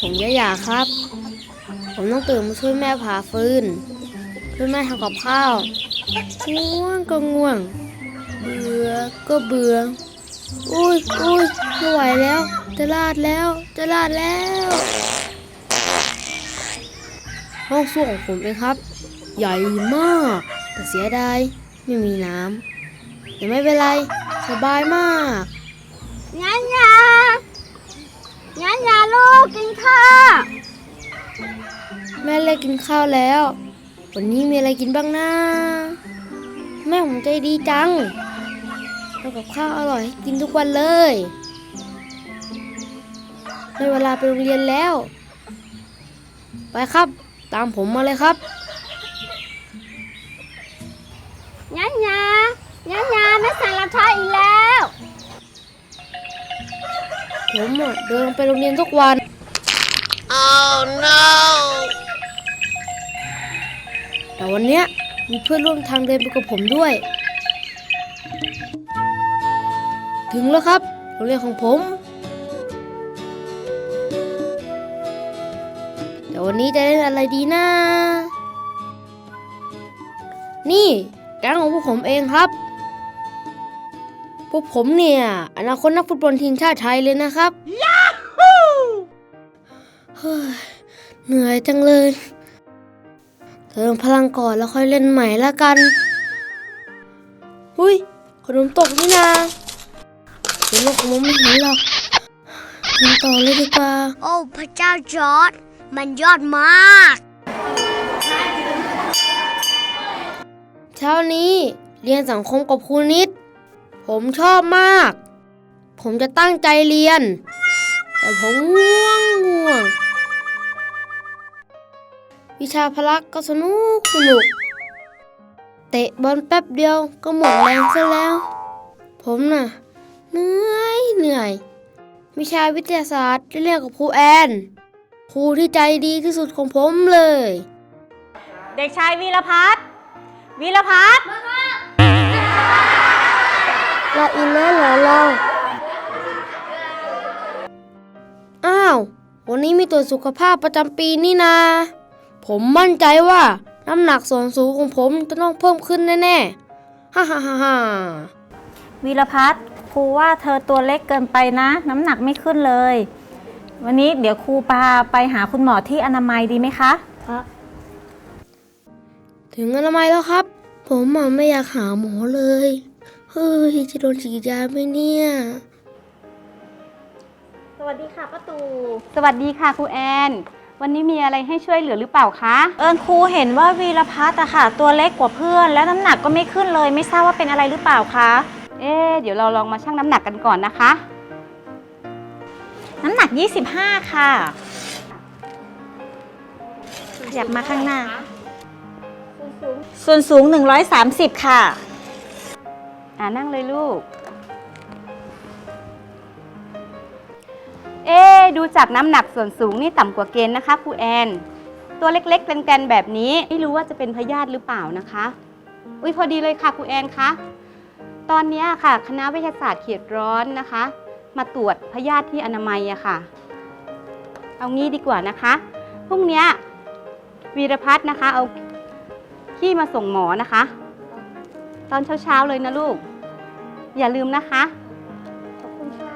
ผมจะยาครับ ผมต้องตื่นมาช่วยแม่ผ่าฟืน ช่วยแม่ทำกับข้าวง่วงก็ง่วง เบื่อก็เบื่อ อุ้ยอุ้ยไม่ไหวแล้ว จะลาดแล้ว จะลาดแล้ว ห้องส้วมของผมเองครับ ใหญ่มาก แต่เสียดายไม่มีน้ำแต่ไม่เป็นไร สบายมากงั้นยา ยาลูกกินข้าวแม่เล็กกินข้าวแล้ว วันนี้มีอะไรกินบ้างนะแม่ผมใจดีจังทำกับข้าวอร่อยให้กินทุกวันเลยได้เวลาไปโรงเรียนแล้ว ไปครับ ตามผมมาเลยครับ ผมอะเดินไปโรงเรียนทุกวัน oh no แต่วันเนี้ยมีเพื่อนร่วมทางเดินไปกับผมด้วย ถึงแล้วครับโรงเรียนของผม แต่วันนี้จะเล่นอะไรดีนะ นี่แก๊งของพวกผมเองครับ พวกผมเนี่ย อนาคตนักฟุตบอลทีมชาติไทยเลยนะครับเฮ้ยเหนื่อยจังเลยเติมพลังก่อนแล้วค่อยเล่นใหม่ละกัน หุยขนมตกนี่นาเดี๋ยวลูกผมไม่เห็นหรอกกินต่อเลยดีกว่า โอ้พระเจ้าจอร์ดมันยอดมาก เช้านี้เรียนสังคมกับครูนิด ผมชอบมาก ผมจะตั้งใจเรียน แต่ผมง่วงง่วง วิชาพละก็สนุกสนุก เตะบอลแป๊บเดียวก็หมดแรงซะแล้ว ผมน่ะ เหนื่อยเหนื่อย วิชาวิทยาศาสตร์ได้เรียนกับครูแอน ครูที่ใจดีที่สุดของผมเลย เด็กชายวีรพัฒน์วีรพัฒน์ เราอินแล้วเหรอเราอ้าว วันนี้มีตรวจสุขภาพประจำปีนี่นา ผมมั่นใจว่า น้ำหนักส่วนสูงของผมจะต้องเพิ่มขึ้นแน่ๆ ฮ่าฮ่าฮ่าฮ่าวีรพัฒน์ครูว่าเธอตัวเล็กเกินไปนะ น้ำหนักไม่ขึ้นเลย วันนี้เดี๋ยวครูพาไปหาคุณหมอที่อนามัยดีไหมคะถึงอนามัยแล้วครับ ผมอะไม่อยากหาหมอเลย เฮ้ยจะโดนฉีดยาไหมเนี่ย สวัสดีค่ะป้าตูสวัสดีค่ะครูแอน วันนี้มีอะไรให้ช่วยเหลือหรือเปล่าคะ เอิญครูเห็นว่าวีรพัฒน์อะค่ะ ตัวเล็กกว่าเพื่อน แล้วน้ำหนักก็ไม่ขึ้นเลย ไม่ทราบว่าเป็นอะไรหรือเปล่าคะ เอ๊ะเดี๋ยวเราลองมาชั่งน้ำหนักกันก่อนนะคะ น้ำหนัก 25 ค่ะ ขยับมาข้างหน้า ส่วนสูง 130 ค่ะ อ่านั่งเลยลูก เอ๊ดูจากน้ำหนักส่วนสูงนี่ต่ำกว่าเกณฑ์นะคะครูแอน ตัวเล็กๆแกลนๆแบบนี้ ไม่รู้ว่าจะเป็นพยาธิหรือเปล่านะคะ อุ้ยพอดีเลยค่ะครูแอนคะ ตอนนี้ค่ะ คณะวิทยาศาสตร์เขียดร้อนนะคะ มาตรวจพยาธิที่อนามัยอะค่ะ เอางี้ดีกว่านะคะพรุ่งนี้วีรพัฒน์นะคะเอาขี้มาส่งหมอนะคะ ตอนเช้าๆเลยนะลูก อย่าลืมนะคะ ขอบคุณค่ะ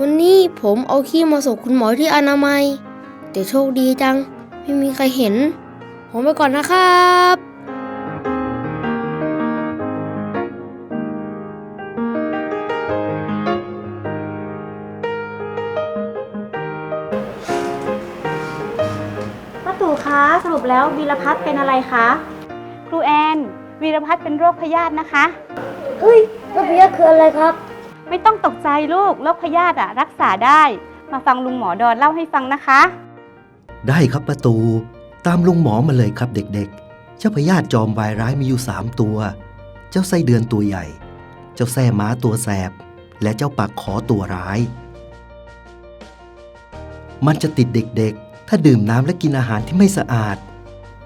วันนี้ผมเอาขี้มาส่งคุณหมอที่อนามัย แต่โชคดีจัง ไม่มีใครเห็น ผมไปก่อนนะครับป้าตู่คะสรุปแล้ววีรพัฒน์เป็นอะไรคะ ครูแอน วีรพัฒน์เป็นโรคพยาธินะคะ เฮ้ยแล้วพยาคืออะไรครับ ไม่ต้องตกใจลูก โรคพยาธิอะรักษาได้ มาฟังลุงหมอดอนเล่าให้ฟังนะคะ ได้ครับประตู ตามลุงหมอมาเลยครับเด็กๆ เจ้าพยาธิจอมวายร้ายมีอยู่สามตัว เจ้าไส้เดือนตัวใหญ่ เจ้าแส้ม้าตัวแสบ และเจ้าปากขอตัวร้าย มันจะติดเด็กๆ ถ้าดื่มน้ำและกินอาหารที่ไม่สะอาด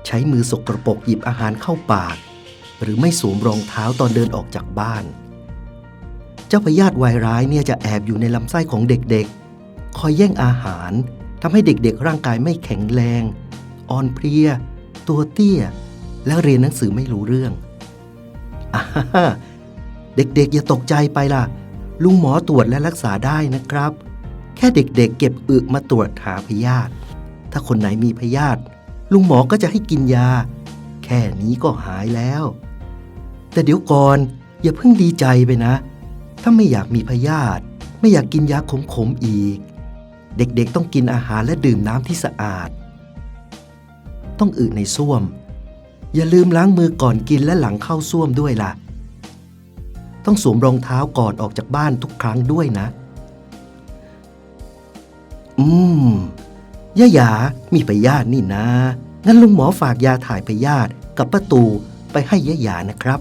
ใช้มือสกรปรกหยิบอาหารเข้าปาก หรือไม่สวมรองเท้าตอนเดินออกจากบ้าน เจ้าพยาธิวายร้ายเนี่ยจะแอบอยู่ในลำไส้ของเด็กๆ คอยแย่งอาหารทำให้เด็กๆ ร่างกายไม่แข็งแรง อ่อนเพลีย ตัวเตี้ย และเรียนหนังสือไม่รู้เรื่องอาเด็กๆ อย่าตกใจไปล่ะ ลุงหมอตรวจและรักษาได้นะครับ แค่เด็กๆ เก็บอึมาตรวจหาพยาธิถ้าคนไหนมีพยาธิลุงหมอก็จะให้กินยา แค่นี้ก็หายแล้ว แต่เดี๋ยวก่อนอย่าเพิ่งดีใจไปนะ ถ้าไม่อยากมีพยาธิไม่อยากกินยาขมๆอีก เด็กๆต้องกินอาหารและดื่มน้ำที่สะอาด ต้องอึในส้วม อย่าลืมล้างมือก่อนกินและหลังเข้าส้วมด้วยล่ะ ต้องสวมรองเท้าก่อนออกจากบ้านทุกครั้งด้วยนะ อืมย่ายามีพยาธินี่นะ งั้นลุงหมอฝากยาถ่ายพยาธิกับป้าตูไปให้ย่ายานะครับ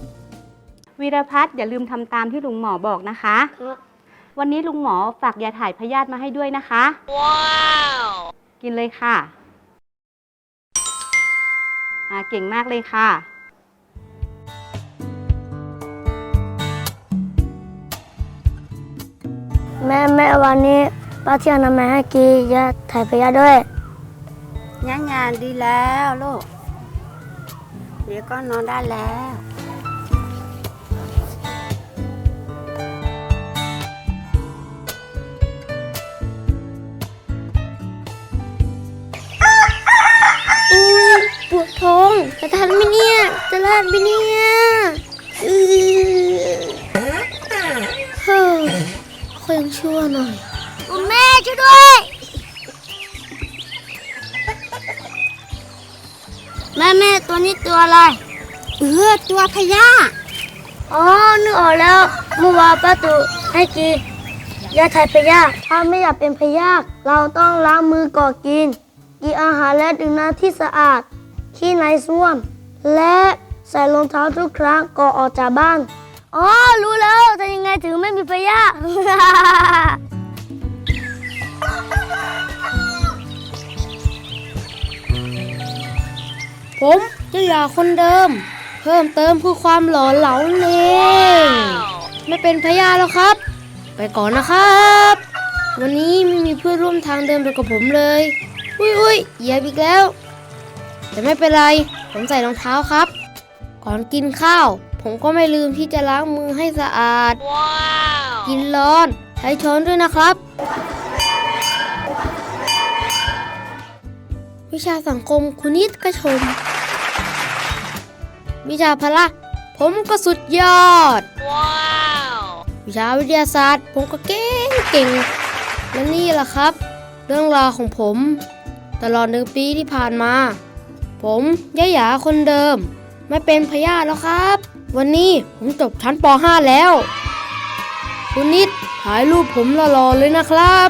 วีรพัฒน์อย่าลืมทำตามที่ลุงหมอบอกนะคะวันนี้ลุงหมอฝากยาถ่ายพยาธิมาให้ด้วยนะคะ ว้าวกินเลยค่ะ อ่าเก่งมากเลยค่ะ แม่แม่วันนี้ป้าเที่ยวน้ำแม่ให้กียาถ่ายพยาด้วย งานงานดีแล้วลูก เดี๋ยวก็นอนได้แล้ว จะทันไหมเนี่ย จะรอดไหมเนี่ยอือเฮ้ยค่อยยังชั่วหน่อยแม่ช่วยด้วย แม่แม่ตัวนี้ตัวอะไร เออตัวพยาอ๋อนึกออกแล้วเมื่อวานป้าตุให้กินยาถ่ายพยาธิถ้าไม่อยากเป็นพยาธิเราต้องล้างมือก่อนกิน กินอาหารและดื่มน้ำที่สะอาด ขี้ในส้วม และใส่รองเท้าทุกครั้งก่อนออกจากบ้าน อ๋อ รู้แล้วแต่ยังไงถึงไม่มีพยาธิผมจะอยากคนเดิม เพิ่มเติมคือความหล่อเหลาเองไม่เป็นพยาแล้วครับ ไปก่อนนะครับ วันนี้ไม่มีเพื่อนร่วมทางเดินไปกับผมเลย อุ้ยอุ้ยเหยียบอีกแล้ว แต่ไม่เป็นไร ผมใส่รองเท้าครับ ก่อนกินข้าว ผมก็ไม่ลืมที่จะล้างมือให้สะอาดกินร้อน ใช้ช้อนด้วยนะครับ วิชาสังคมคุณนิดก็ชม วิชาพละ ผมก็สุดยอดวิชาวิทยาศาสตร์ ผมก็เก่งเก่งและนี่แหละครับ เรื่องราวของผม ตลอดหนึ่งปีที่ผ่านมา ผมย่าหยาคนเดิม ไม่เป็นพยาแล้วครับ วันนี้ผมจบชั้นป .5 แล้ว คุณนิดถ่ายรูปผมหล่อๆเลยนะครับ